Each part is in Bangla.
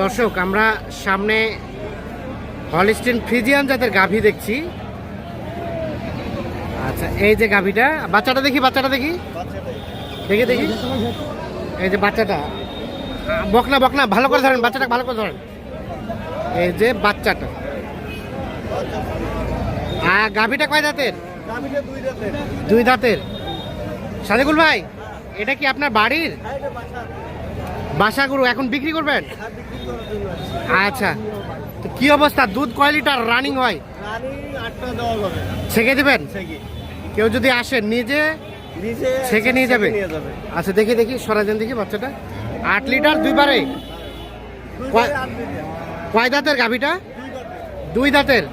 দর্শক, আমরা সামনে হলিস্টিন ফ্রিজিয়ান জাতের গাভী দেখছি। আচ্ছা এই যে গাভীটা, বাচ্চাটা দেখি বাচ্চাটা দেখি। দেখি দেখি। এই যে বাচ্চাটা। বকনা বকনা, ভালো করে ধরেন, বাচ্চাটা ভালো করে ধরেন। এই যে বাচ্চাটা। আর গাভীটা কয় দাঁতের দুই দাঁতের সাদেকুল ভাই, এটা কি আপনার বাড়ির? বাসাগুলো এখন বিক্রি করবেন? আচ্ছা। তো কি অবস্থা? দুধ কয় লিটার রানিং হয়? ছেঁকে দেবেন? কেউ যদি আসে নিজে ছেঁকে নিয়ে যাবে? আচ্ছা দেখি দেখি সরাজেন দেখি বাচ্চাটা। আট লিটার দুইবারে কয় দাঁতের গাভিটা? দুই দাঁতের।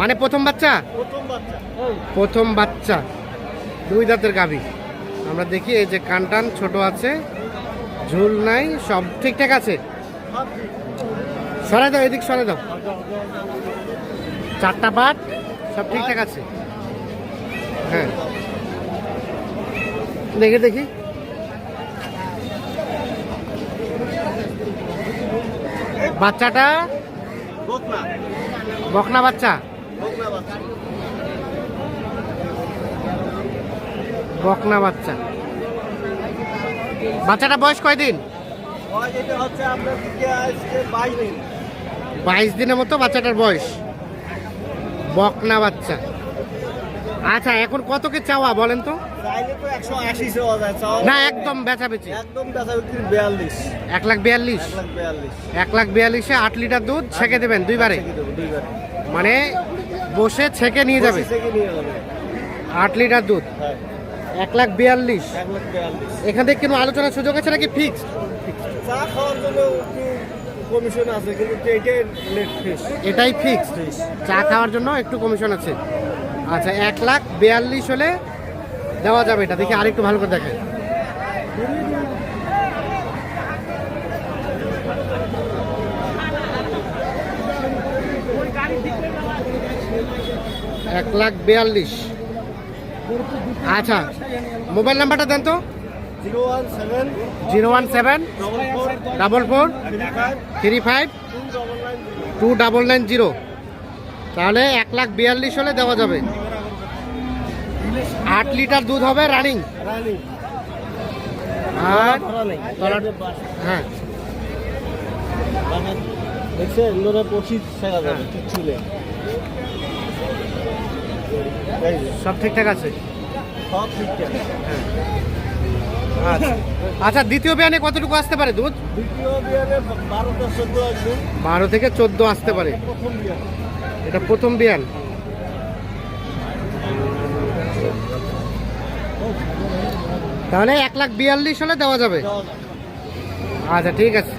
মানে প্রথম বাচ্চা। প্রথম বাচ্চা। দুই দাঁতের গাভী। আমরা দেখি এই যে কানটান ছোট আছে। ঝুল নাই, সব ঠিকঠাক আছে? সরাই দাও, এদিক সরাই দাও। চারটা পাট সব ঠিকঠাক আছে? হ্যাঁ। দেখে দেখি। বাচ্চাটা? বকনা বাচ্চা? বকনা বাচ্চা। বাচ্চাটা বয়স কয়দিন? বাইশ দিন। বাইশ দিনের মতো বাচ্চাটার বয়স। বকনা বাচ্চা। আচ্ছা এখন কতকে চাওয়া বলেন তো? না একদম বেচা বেচি এক লাখ বিয়াল্লিশ? এক লাখ বিয়াল্লিশ। আট লিটার দুধ ছেঁকে দেবেন দুইবারে? মানে বসে ছেঁকে নিয়ে যাবে? নিয়ে যাবে। আট লিটার দুধ? হ্যাঁ। এক লাখ বিয়াল্লিশ। এক লাখ বিয়াল্লিশ এখান থেকে কোনো আলোচনার সুযোগ আছে নাকি ফিক্স চা খাওয়ার জন্য কমিশন আছে কিন্তু এটাই লেট ফিস এটাই ফিক্স চা খাওয়ার জন্য একটু কমিশন আছে। আচ্ছা এক লাখ বিয়াল্লিশ হলে দেওয়া যাবে এটা। দেখি আরেকটু ভালো করে দেখেন। এক লাখ বিয়াল্লিশ। আচ্ছা মোবাইল নাম্বারটা দেন তো। Zero one seven double four, three five, two double nine zero. তাহলে এক লাখ বিয়াল্লিশ হলে দেওয়া যাবে। আট লিটার দুধ হবে রানিং। আর হ্যাঁ। দেখছেন পঁচিশ সব ঠিকঠাক আছে? সব ঠিকঠাক। আচ্ছা আচ্ছা দ্বিতীয় বিয়ানে কতটুকু আসতে পারে দুধ? দ্বিতীয় বিয়ানে বারোটা চোদ্দ আছে। বারো থেকে চোদ্দ আসতে পারে। এটা প্রথম বিয়ান। তাহলে এক লাখ বিয়াল্লিশ হলে দেওয়া যাবে। আচ্ছা ঠিক আছে।